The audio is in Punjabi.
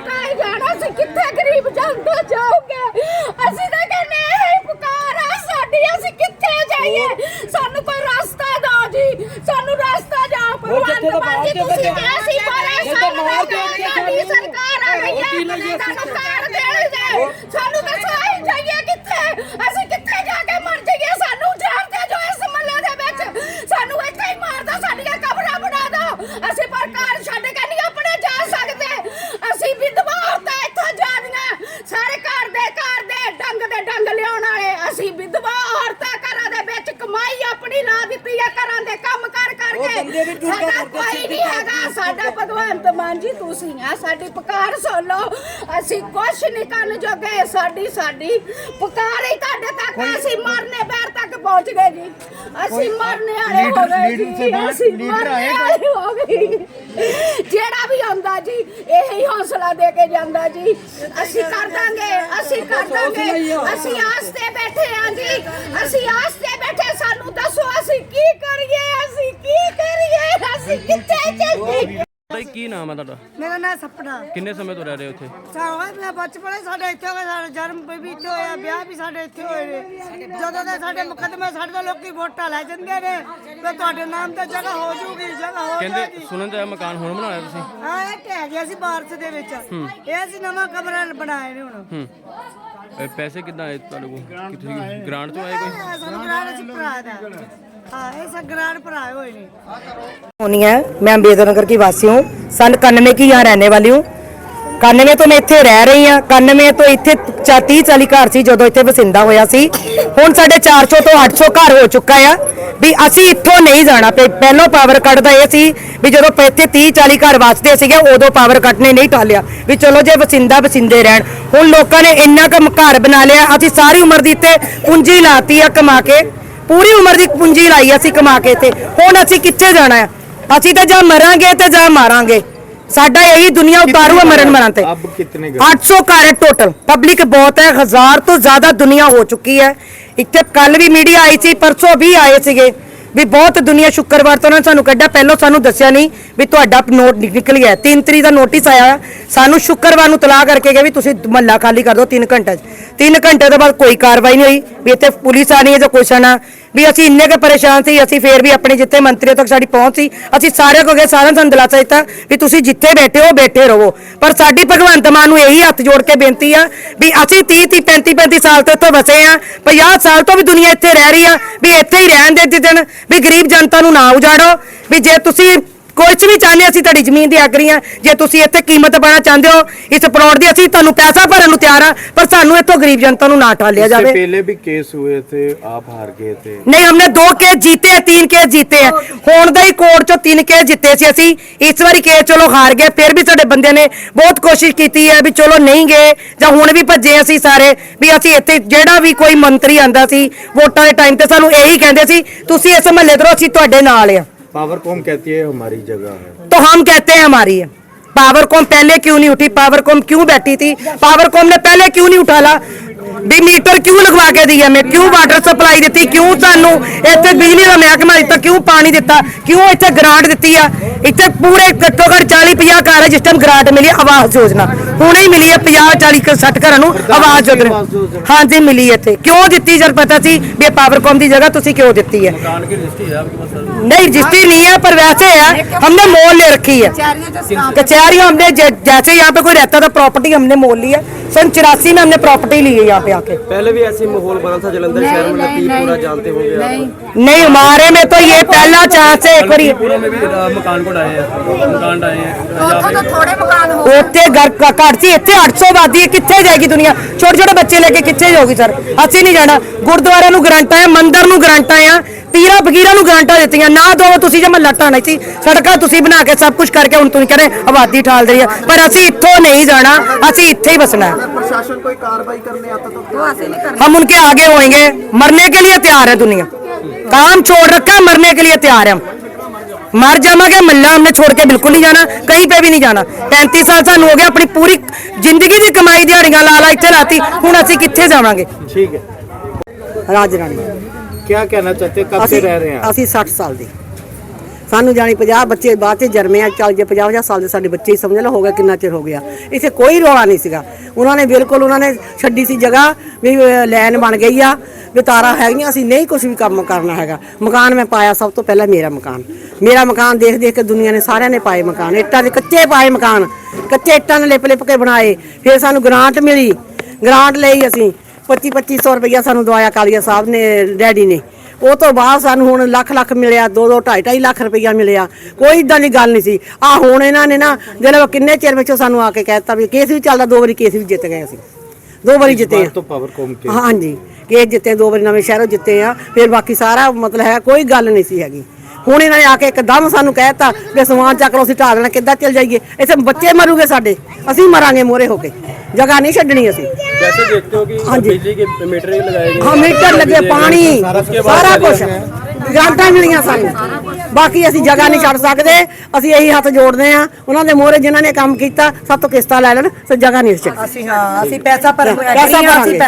ਟਾਈ ਜਾਣਾ ਸੀ ਕਿੱਥੇ ਗਰੀਬ ਜਨਤਾ ਜਾਓਗੇ ਅਸੀਂ ਤਾਂ ਕਹਿੰਦੇ ਇਹ ਪੁਕਾਰ ਆ ਸਾਡੀ ਅਸੀਂ ਕਿੱਥੇ ਜਾਈਏ? ਸਾਨੂੰ ਕੋਈ ਰਸਤਾ ਦਿਓ ਜੀ ਸਾਨੂੰ ਰਸਤਾ ਦਿਓ ਭਗਵਾਨ ਮਾਨ ਜੀ ਤੁਸੀਂ ਕਿਹਾ ਸੀ ਬਾਰੇ ਸਾਨੂੰ ਸਾਡੀ ਸਰਕਾਰ ਆ ਗਈ ਹੈ ਸਾਨੂੰ ਕਾਰ ਦੇਣ ਦੇ ਸਾਨੂੰ ਦੱਸੋ ਅਸੀਂ ਜਾਈਏ ਕਿੱਥੇ? ਅਸੀਂ ਕਿੱਥੇ ਜਾ ਕੇ ਮਰ ਜਾਈਏ ਸਾਨੂੰ ਜਾਣਦੇ ਜੋ ਇਸ ਮੱਲੇ ਦੇ ਵਿੱਚ ਸਾਨੂੰ ਇੱਥੇ ਹੀ ਮਾਰਦਾ ਸਾਡੀਆਂ ਕਬਰਾਂ ਬਣਾ ਦਿਓ ਅਸੀਂ ਪਰ ਘਰ ਛੱਡ ਕੇ ਨਹੀਂ ਆਪਣੇ ਜਾ ਸਕਦੇ ਅਸੀਂ ਵਿਧਵਾ ਔਰਤਾਂ ਇੱਥੋਂ ਜਾਣੀਆਂ ਸਾਰੇ ਘਰ ਦੇ ਘਰ ਦੇ ਡੰਗ ਦੇ ਡੰਗ ਲਿਆਉਣ ਵਾਲੇ ਅਸੀਂ ਵਿਧਵਾ ਔਰਤਾਂ ਘਰਾਂ ਦੇ ਵਿੱਚ ਕਮਾਈ ਆਪਣੀ ਲਾ ਦਿੱਤੀ ਆ ਘਰਾਂ ਦੇ ਕੰਮ ਕਰ ਕਰਕੇ ਸਾਡਾ ਕੋਈ ਨਹੀਂ ਹੈਗਾ ਸਾਡਾ ਭਗਵੰਤ ਮਾਨ ਜੀ ਤੁਸੀਂ ਆ ਸਾਡੀ ਪੁਕਾਰ ਸੁਣ ਲਓ। ਅਸੀਂ ਕੁਛ ਨਹੀਂ ਕਰਨ ਜੋਗੇ ਸਾਡੀ ਸਾਡੀ ਪੁਕਾਰ ਹੀ ਤੁਹਾਡੇ ਤੱਕ ਆ, ਅਸੀਂ ਮਰਨੇ ਪੈਰ ਤੱਕ ਪਹੁੰਚ ਗਏ ਜੀ। ਅਸੀਂ ਮਰਨੇ ਵਾਲੇ ਹੋ ਗਏ ਜੀ ਅਸੀਂ ਮਰਨੇ ਵਾਲੇ ਹੋ ਗਏ। ਜਿਹੜਾ ਵੀ ਆਉਂਦਾ ਜੀ ਇਹੀ ਹੌਸਲਾ ਦੇ ਕੇ ਜਾਂਦਾ ਜੀ। ਅਸੀਂ ਕਰ ਦਾਂਗੇ ਅਸੀਂ ਕਰ ਦਾਂਗੇ। ਅਸੀਂ ਆਸ ਤੇ ਬੈਠੇ ਆ ਜੀ ਅਸੀਂ ਆਸ ਤੇ ਕੀ ਨਾਮ ਹੈ ਤੁਹਾਡਾ? ਮੇਰਾ ਨਾਂ ਸਪਨਾ। ਕਿੰਨੇ ਸਮੇਂ ਤੋਂ ਰਹਿ ਰਹੇ ਹੋ ਇੱਥੇ ਸਾਰਾ ਮੈਂ ਬਚਪਨ ਹੀ ਸਾਡੇ ਇੱਥੇ ਹੋਇਆ ਸਾਡਾ ਜਨਮ ਵੀ ਇੱਥੇ ਹੋਇਆ ਵਿਆਹ ਵੀ ਸਾਡੇ ਇੱਥੇ ਹੋਏ ਨੇ। ਜਦੋਂ ਦੇ ਸਾਡੇ ਮੁਕੱਦਮੇ ਸਾਡੇ ਤੋਂ ਲੋਕੀ ਵੋਟਾਂ ਲੈ ਜਾਂਦੇ ਨੇ ਤੇ ਤੁਹਾਡੇ ਨਾਮ ਤੇ ਜਗ੍ਹਾ ਹੋ ਜੂਗੀ ਜਗ੍ਹਾ ਹੋ ਕਹਿੰਦੇ ਸੁਣਨ ਤੇ ਮਕਾਨ ਹੁਣ ਬਣਾਇਆ ਤੁਸੀਂ? ਹਾਂ ਇਹ ਢਹਿ ਗਿਆ ਸੀ ਬਾਰਸ ਦੇ ਵਿੱਚ। ਇਹ ਅਸੀਂ ਨਵਾਂ ਕਮਰਾ ਬਣਾਏ ਨੇ ਹੁਣ। ਹੂੰ। ਇਹ ਪੈਸੇ ਕਿੱਦਾਂ ਆਏ ਤੁਹਾਡੇ ਕੋਲ? ਕਿ ਤੁਸੀਂ ਗ੍ਰਾਂਟ ਤੋਂ ਆਏ ਕੋਈ? ਸਾਨੂੰ ਗ੍ਰਾਂਟ ਅਸੀਂ ਭਰਾ ਦਾ ਹਾਂ ਇਹ ਸਭ ਗ੍ਰਾਂਟ ਭਰਾਏ ਹੋਏ ਨੇ होनी है मैं अम्बेडकर नगर की वासी हूँ सन कानवे की यहाँ रहने वाली हूँ ਕਾਨਵੇਂ ਤੋਂ ਮੈਂ ਇੱਥੇ ਰਹਿ ਰਹੀ ਹਾਂ ਕਾਨਵੇਂ ਤੋਂ ਇੱਥੇ 30 40 ਘਰ ਸੀ ਜਦੋਂ ਇੱਥੇ ਵਸਿੰਦਾ ਹੋਇਆ ਸੀ ਹੁਣ ਸਾਡੇ 400 ਤੋਂ 800 ਘਰ ਹੋ ਚੁੱਕਾ ਆ ਵੀ ਅਸੀਂ ਇੱਥੋਂ ਨਹੀਂ ਜਾਣਾ ਪਏ ਪਹਿਲੋਂ ਪਾਵਰ ਕੱਟ ਦਾ ਇਹ ਸੀ ਵੀ ਜਦੋਂ ਪ- ਇੱਥੇ 30 40 ਘਰ ਵਸਦੇ ਸੀਗੇ ਉਦੋਂ ਪਾਵਰ ਕੱਟ ਨੇ ਨਹੀਂ ਟਾਲਿਆ ਵੀ ਚਲੋ ਜੇ ਵਸਿੰਦਾ ਵਸਿੰਦੇ ਰਹਿਣ ਹੁਣ ਲੋਕਾਂ ਨੇ ਇੰਨਾ ਕੁ ਘਰ ਬਣਾ ਲਿਆ ਅਸੀਂ ਸਾਰੀ ਉਮਰ ਦੀ ਇੱਥੇ ਪੂੰਜੀ ਲਾਤੀ ਆ ਕਮਾ ਕੇ ਪੂਰੀ ਉਮਰ ਦੀ ਪੂੰਜੀ ਲਾਈ ਅਸੀਂ ਕਮਾ ਕੇ ਤੇ ਹੁਣ ਅਸੀਂ ਕਿੱਥੇ ਜਾਣਾ ਹੈ ਅਸੀਂ ਤਾਂ ਜਾਂ ਮਰਾਂਗੇ ਤੇ ਜਾਂ ਮਾਰਾਂਗੇ। ਸਾਡਾ ਇਹੀ ਦੁਨੀਆ ਉਤਾਰੂ ਹੈ ਮਰਨ ਮਰਨ ਤੇ। 800 ਘਰ? ਟੋਟਲ ਪਬਲਿਕ ਬਹੁਤ ਹੈ ਹਜ਼ਾਰ ਤੋਂ ਜ਼ਿਆਦਾ ਦੁਨੀਆ ਹੋ ਚੁੱਕੀ ਹੈ। ਇੱਥੇ ਕੱਲ ਵੀ ਮੀਡੀਆ ਆਈ ਸੀ ਪਰਸੋਂ ਵੀ ਆਏ ਸੀਗੇ। ਵੀ ਬਹੁਤ ਦੁਨੀਆ ਸ਼ੁੱਕਰਵਾਰ ਤੋਂ ਉਹਨਾਂ ਸਾਨੂੰ ਕੱਢਿਆ ਪਹਿਲਾਂ ਸਾਨੂੰ ਦੱਸਿਆ ਨਹੀਂ ਵੀ ਤੁਹਾਡਾ ਨੋਟ ਨਿਕਲ ਗਿਆ। 3 ਤਰੀਕ ਦਾ ਨੋਟਿਸ ਆਇਆ ਸਾਨੂੰ ਸ਼ੁੱਕਰਵਾਰ ਨੂੰ ਤਲਾਹ ਕਰਕੇ ਗਿਆ ਵੀ ਤੁਸੀਂ ਮਹੱਲਾ ਖਾਲੀ ਕਰ ਦਿਓ ਤਿੰਨ ਘੰਟੇ ਤਿੰਨ ਘੰਟੇ ਤੋਂ ਬਾਅਦ ਕੋਈ ਕਾਰਵਾਈ ਨਹੀਂ ਹੋਈ। ਵੀ ਇੱਥੇ ਪੁਲਿਸ ਆਣੀ ਹੈ ਜਾਂ ਕੁਛ ਆਣਾ ਵੀ ਅਸੀਂ ਇੰਨੇ ਕੁ ਪਰੇਸ਼ਾਨ ਸੀ, ਅਸੀਂ ਫੇਰ ਵੀ ਆਪਣੇ ਜਿੱਥੇ ਮੰਤਰੀਆਂ ਤੱਕ ਸਾਡੀ ਪਹੁੰਚ ਸੀ, ਅਸੀਂ ਸਾਰਿਆਂ ਕੋ ਗਏ, ਸਾਰਿਆਂ ਨੂੰ ਸਾਨੂੰ ਦਿਲਾਸਾ ਦਿੱਤਾ ਵੀ ਤੁਸੀਂ ਜਿੱਥੇ ਬੈਠੇ ਹੋ ਬੈਠੇ ਰਹੋ। ਪਰ ਸਾਡੀ ਭਗਵੰਤ ਮਾਨ ਨੂੰ ਇਹੀ ਹੱਥ ਜੋੜ ਕੇ ਬੇਨਤੀ ਆ ਵੀ ਅਸੀਂ 30 30 35 35 ਸਾਲ ਤੋਂ ਇੱਥੋਂ ਵਸੇ ਆ 50 ਸਾਲ ਤੋਂ ਵੀ ਦੁਨੀਆ ਇੱਥੇ ਰਹਿ ਰਹੀ ਆ, ਵੀ ਇੱਥੇ ਹੀ ਰਹਿਣ ਦੇ ਜਿੱਦਣ ਵੀ ਗਰੀਬ ਜਨਤਾ ਨੂੰ ਨਾ ਉਜਾੜੋ, ਵੀ ਜੇ ਤੁਸੀਂ ਕੁਝ ਵੀ ਚਾਹੁੰਦੇ ਅਸੀਂ ਤੁਹਾਡੀ ਜ਼ਮੀਨ ਦੀ ਆਗਰੀ ਆ ਜੇ ਤੁਸੀਂ ਇੱਥੇ ਕੀਮਤ ਪਾਣਾ ਚਾਹੁੰਦੇ ਹੋ ਇਸ ਪਲਾਟ ਦੀ ਅਸੀਂ ਤੁਹਾਨੂੰ ਪੈਸਾ ਭਰਨ ਨੂੰ ਤਿਆਰ ਆ ਪਰ ਸਾਨੂੰ ਇੱਥੋਂ ਗਰੀਬ ਜਨਤਾ ਨੂੰ ਨਾ ਟਾਲਿਆ इससे ਜਾਵੇ पहले भी केस हुए थे आप हार गए थे ਨਹੀਂ हमने दो केस जीते हैं तीन केस जीते हैं ਹੁਣ ਦਾ ਹੀ ਕੋਰਟ ਚੋਂ ਤਿੰਨ ਕੇਸ ਜਿੱਤੇ ਸੀ ਅਸੀਂ ਇਸ ਵਾਰੀ ਕੇਸ ਚਲੋ ਹਾਰ ਗਏ ਫਿਰ ਵੀ ਸਾਡੇ ਬੰਦੇ ਨੇ ਬਹੁਤ ਕੋਸ਼ਿਸ਼ ਕੀਤੀ ਹੈ ਵੀ ਚਲੋ ਨਹੀਂ ਗਏ ਜਾਂ ਹੁਣ ਵੀ ਭੱਜੇ ਅਸੀਂ ਸਾਰੇ ਵੀ ਅਸੀਂ ਇੱਥੇ ਜਿਹੜਾ ਵੀ ਕੋਈ ਮੰਤਰੀ ਆਂਦਾ ਸੀ ਵੋਟਾਂ ਦੇ ਟਾਈਮ ਤੇ ਸਾਨੂੰ ਇਹੀ ਕਹਿੰਦੇ ਸੀ ਤੁਸੀਂ ਇਸ ਮਹੱਲੇ ਤੋਂ ਰਹੋ, ਅਸੀਂ ਤੁਹਾਡੇ ਨਾਲ ਆ पावरकॉम कहती है हमारी जगह है तो हम कहते हैं हमारी है पावरकॉम पहले क्यों नहीं उठी पावरकॉम क्यों बैठी थी पावरकॉम ने पहले क्यों नहीं उठाला भी मीटर क्यों लगवा के दिया मैं क्यों वाटर सप्लाई ਦਿੱਤੀ ਕਿਉਂ ਸਾਨੂੰ ਇੱਥੇ ਬਿਜਲੀ ਦਾ ਮਹਿਕਮਾ ਦਿੱਤਾ ਕਿਉਂ ਪਾਣੀ ਦਿੱਤਾ ਕਿਉਂ ਇੱਥੇ ਗ੍ਰਾਂਟ ਦਿੱਤੀ ਆ ਇੱਥੇ ਪੂਰੇ ਘੱਟੋ ਘੱਟ 40 50 ਘਰ ਜਿਸ ਟਾਈਮ ਗ੍ਰਾਂਟ ਮਿਲੀ ਹੈ ਆਵਾਸ ਯੋਜਨਾ ਹੁਣੇ ਹੀ ਮਿਲੀ ਹੈ 50 40 60 ਘਰਾਂ ਨੂੰ ਆਵਾਸ ਯੋਜਨਾ ਹਾਂਜੀ ਮਿਲੀ ਹੈ ਇੱਥੇ ਕਿਉਂ ਦਿੱਤੀ ਜਦ ਪਤਾ ਸੀ ਵੀ ਪਾਵਰਕੌਮ ਦੀ ਜਗ੍ਹਾ ਤੁਸੀਂ ਕਿਉਂ ਦਿੱਤੀ ਹੈ नहीं रजिस्ट्री नहीं है पर वैसे है हमने मोल ले रखी है कचहरी हमने जैसे यहाँ पे कोई रहता था प्रॉपर्टी हमने मोल ली है सन चौरासी में हमने प्रॉपर्टी ली है यहाँ पे आके पहले भी ऐसे माहौल बना था जलंधर शहर में लतीफ पूरा जानते होंगे नहीं हमारे में तो ये पहला चांस है एक बार मकान को आए हैं मकान आए हैं ਉੱਥੋਂ ਤਾਂ ਥੋੜੇ ਮਕਾਨ ਹੋ ਉੱਥੇ ਘਰ ਘ- ਘਰ ਸੀ ਇੱਥੇ 800 ਆਬਾਦੀ ਹੈ ਕਿੱਥੇ ਜਾਏਗੀ ਦੁਨੀਆ ਛੋਟੇ ਛੋਟੇ ਬੱਚੇ ਲੈ ਕੇ ਕਿੱਥੇ ਜਾਊਗੀ ਸਰ ਅਸੀਂ ਨਹੀਂ ਜਾਣਾ ਗੁਰਦੁਆਰਿਆਂ ਨੂੰ ਗਰੰਟਾਂ ਆ ਮੰਦਿਰ ਨੂੰ ਗਰੰਟਾਂ ਆ ਪੀਰਾਂ ਫਕੀਰਾਂ ਨੂੰ ਗਰੰਟਾਂ ਦਿੱਤੀਆਂ ਨਾ ਦੋ ਤੁਸੀਂ ਜੇ ਮਹੱਲਾ ਢਾਣਾ ਸੀ ਸੜਕਾਂ ਤੁਸੀਂ ਬਣਾ ਕੇ ਸਭ ਕੁਝ ਕਰਕੇ ਹੁਣ ਤੁਸੀਂ ਕਹਿੰਦੇ ਆਬਾਦੀ ਠਾਲ ਰਹੀ ਹੈ ਪਰ ਅਸੀਂ ਇੱਥੋਂ ਨਹੀਂ ਜਾਣਾ ਅਸੀਂ ਇੱਥੇ ਹੀ ਬਸਣਾ ਹੈ प्रशासन कोई कार्रवाई करने आता तो हम उनके आगे होंगे मरने के लिए तैयार है दुनिया काम छोड़ रखा है मरने के लिए तैयार है हम मर जावांगे मल्ला हमने छोड़ के बिल्कुल नहीं जाना कहीं पे भी नहीं जाना 35 साल ਸਾਨੂੰ ਹੋ ਗਿਆ ਆਪਣੀ ਪੂਰੀ ਜ਼ਿੰਦਗੀ ਦੀ ਕਮਾਈ ਦਿਹਾੜੀਆਂ ਲਾ ਲਾ ਇੱਥੇ ਲਾਤੀ ਹੁਣ ਅਸੀਂ ਕਿੱਥੇ ਜਾਵਾਂਗੇ ठीक है ਰਾਜ ਰਾਣੀ क्या कहना चाहते हैं कब से ਅਸੀਂ रह रहे हैं आप ਅਸੀਂ 60 ਸਾਲ ਦੇ ਸਾਨੂੰ ਜਾਣੀ 50 ਬੱਚੇ ਬਾਅਦ ਚ ਜਰਮੇ ਆ ਚੱਲ ਜੇ 50 50 ਸਾਲ ਦੇ ਸਾਡੇ ਬੱਚੇ ਹੀ ਸਮਝ ਲਓ ਹੋ ਗਿਆ ਕਿੰਨਾ ਚਿਰ ਹੋ ਗਿਆ। ਇੱਥੇ ਕੋਈ ਰੌਲਾ ਨਹੀਂ ਸੀਗਾ। ਉਹਨਾਂ ਨੇ ਬਿਲਕੁਲ ਉਹਨਾਂ ਨੇ ਛੱਡੀ ਸੀ ਜਗ੍ਹਾ ਵੀ ਅਹ, ਲੈਨ ਬਣ ਗਈ ਆ ਵੀ ਤਾਰਾਂ ਹੈਗੀਆਂ ਅਸੀਂ ਨਹੀਂ ਕੁਝ ਵੀ ਕੰਮ ਕਰਨਾ ਹੈਗਾ। ਮਕਾਨ ਮੈਂ ਪਾਇਆ ਸਭ ਤੋਂ ਪਹਿਲਾਂ ਮੇਰਾ ਮਕਾਨ। ਮੇਰਾ ਮਕਾਨ ਦੇਖ ਦੇਖ ਕੇ ਦੁਨੀਆ ਨੇ ਸਾਰਿਆਂ ਨੇ ਪਾਏ ਮਕਾਨ। ਇੱਟਾਂ ਦੇ ਕੱਚੇ ਪਾਏ ਮਕਾਨ। ਕੱਚੇ ਇੱਟਾਂ ਨਾਲ ਲਿਪ ਲਿਪ ਕੇ ਬਣਾਏ। ਫਿਰ ਸਾਨੂੰ ਗ੍ਰਾਂਟ ਮਿਲੀ। ਗ੍ਰਾਂਟ ਲਈ ਅਸੀਂ। 25 2500 ਰੁਪਇਆ ਸਾਨੂੰ ਦਵਾਇਆ ਕਾਲੀਆ ਸਾਹਿਬ ਨੇ ਡੈਡੀ ਨੇ। ਉਹ ਤੋਂ ਬਾਅਦ ਸਾਨੂੰ ਹੁਣ ਲੱਖ ਲੱਖ ਮਿਲਿਆ 2 2 2.5 2.5 ਲੱਖ ਰੁਪਈਆ ਮਿਲਿਆ। ਕੋਈ ਇਦਾਂ ਦੀ ਗੱਲ ਨਹੀਂ ਸੀ। ਆ ਹੁਣ ਇਹਨਾਂ ਨੇ ਨਾ ਜਿਹੜਾ ਕਿੰਨੇ ਚਿਰ ਵਿੱਚੋਂ ਸਾਨੂੰ ਆ ਕੇ ਕਹਿਤਾ ਵੀ ਕੇਸ ਵੀ ਚੱਲਦਾ ਦੋ ਵਾਰੀ ਕੇਸ ਵੀ ਜਿੱਤ ਗਏ ਅਸੀਂ। ਦੋ ਵਾਰੀ ਜਿੱਤੇ ਆ। ਤੋਂ ਪਾਵਰ ਕੌਮ ਕੇ ਹਾਂਜੀ। ਕੇਸ ਜਿੱਤੇ ਦੋ ਵਾਰੀ ਨਵੇਂ ਸ਼ਹਿਰੋਂ ਜਿੱਤੇ ਆ। ਫਿਰ ਬਾਕੀ ਸਾਰਾ ਮਤਲਬ ਹੈ ਕੋਈ ਗੱਲ ਨਹੀਂ ਸੀ ਹੈਗੀ। ਹੁਣ ਇਹਨਾਂ ਨੇ ਆ ਕੇ ਇੱਕਦਮ ਸਾਨੂੰ ਕਹਿਤਾ ਵੀ ਸਮਾਨ ਚੱਕ ਲਓ ਅਸੀਂ ਢਾਹ ਦੇਣਾ ਕਿੱਦਾਂ ਚੱਲ ਜਾਈਏ ਇੱਥੇ ਬੱਚੇ ਮਰੂਗੇ ਸਾਡੇ ਅਸੀਂ ਮਰਾਂਗੇ ਮੋਰੇ ਹੋ ਕੇ ਜਗ੍ਹਾ ਨਹੀਂ ਛੱਡਣੀ ਅਸੀਂ कैसे देखते हो कि बिजली के मीटर ही लगाए गए ਹਾਂ ਮੀਟਰ ਲੱਗੇ ਪਾਣੀ ਸਾਰਾ ਕੁਝ ਗ੍ਰਾਂਟਾਂ ਮਿਲੀਆਂ ਸਾਨੂੰ ਬਾਕੀ ਅਸੀਂ ਜਗ੍ਹਾ ਨਹੀਂ ਛੱਡ ਸਕਦੇ ਅਸੀਂ ਇਹੀ ਹੱਥ ਜੋੜਦੇ ਆ ਉਹਨਾਂ ਦੇ ਮੋਹਰੇ ਜਿਨ੍ਹਾਂ ਨੇ ਕੰਮ ਕੀਤਾ ਸਭ ਤੋਂ ਕਿਸ਼ਤਾਂ ਲੈ ਲੈਣ ਤੇ ਜਗ੍ਹਾ ਨਹੀਂ ਛੱਡ ਅਸੀਂ ਹਾਂ ਅਸੀਂ ਪੈਸਾ ਭਰ ਪੈਸਾ ਭਰਾਂਗੇ